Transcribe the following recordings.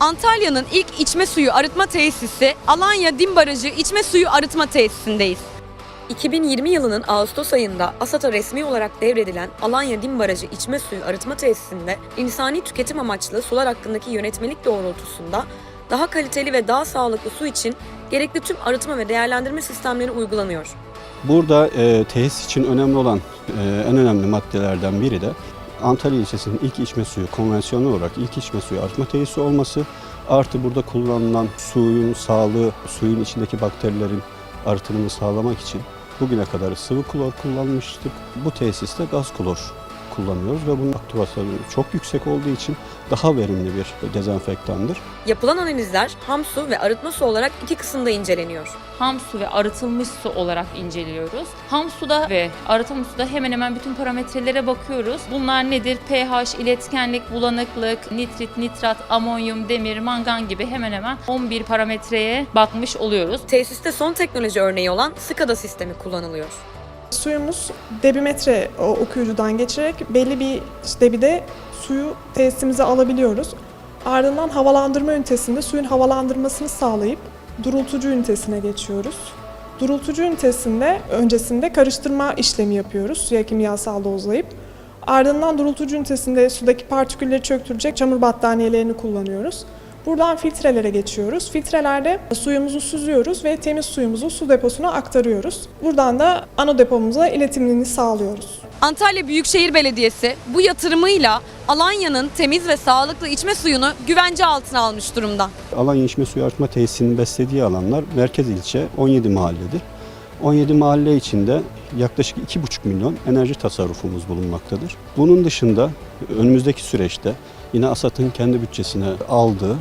Antalya'nın ilk içme suyu arıtma tesisi Alanya Dim Barajı içme suyu arıtma tesisindeyiz. 2020 yılının Ağustos ayında ASAT'a resmi olarak devredilen Alanya Dim Barajı içme suyu arıtma tesisinde insani tüketim amaçlı sular hakkındaki yönetmelik doğrultusunda daha kaliteli ve daha sağlıklı su için gerekli tüm arıtma ve değerlendirme sistemleri uygulanıyor. Burada e, tesis için önemli olan e, en önemli maddelerden biri de Antalya ilçesinin ilk içme suyu konvansiyonel olarak ilk içme suyu arıtma tesisi olması artı burada kullanılan suyun sağlığı, suyun içindeki bakterilerin arıtımını sağlamak için bugüne kadar sıvı klor kullanmıştık. Bu tesiste gaz klor kullanıyoruz ve bunun aktivasyonu çok yüksek olduğu için daha verimli bir dezenfektandır. Yapılan analizler ham su ve arıtma su olarak iki kısımda inceleniyor. ham su ve arıtılmış su olarak inceliyoruz. Ham suda ve arıtılmış suda hemen hemen bütün parametrelere bakıyoruz. Bunlar nedir? pH, iletkenlik, bulanıklık, nitrit, nitrat, amonyum, demir, mangan gibi hemen hemen 11 parametreye bakmış oluyoruz. Tesiste son teknoloji örneği olan SCADA sistemi kullanılıyor. Suyumuz debimetre o- okuyucudan geçerek belli bir debide suyu tesisimize alabiliyoruz. Ardından havalandırma ünitesinde suyun havalandırmasını sağlayıp durultucu ünitesine geçiyoruz. Durultucu ünitesinde öncesinde karıştırma işlemi yapıyoruz suya kimyasal dozlayıp. Ardından durultucu ünitesinde sudaki partikülleri çöktürecek çamur battaniyelerini kullanıyoruz. Buradan filtrelere geçiyoruz. Filtrelerde suyumuzu süzüyoruz ve temiz suyumuzu su deposuna aktarıyoruz. Buradan da ana depomuza iletimini sağlıyoruz. Antalya Büyükşehir Belediyesi bu yatırımıyla Alanya'nın temiz ve sağlıklı içme suyunu güvence altına almış durumda. Alanya İçme Suyu Arıtma Tesisinin beslediği alanlar merkez ilçe 17 mahalledir. 17 mahalle içinde yaklaşık 2,5 milyon enerji tasarrufumuz bulunmaktadır. Bunun dışında önümüzdeki süreçte yine ASAT'ın kendi bütçesine aldığı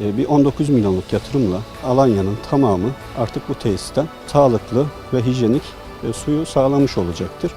bir 19 milyonluk yatırımla Alanya'nın tamamı artık bu tesisten sağlıklı ve hijyenik e, suyu sağlamış olacaktır.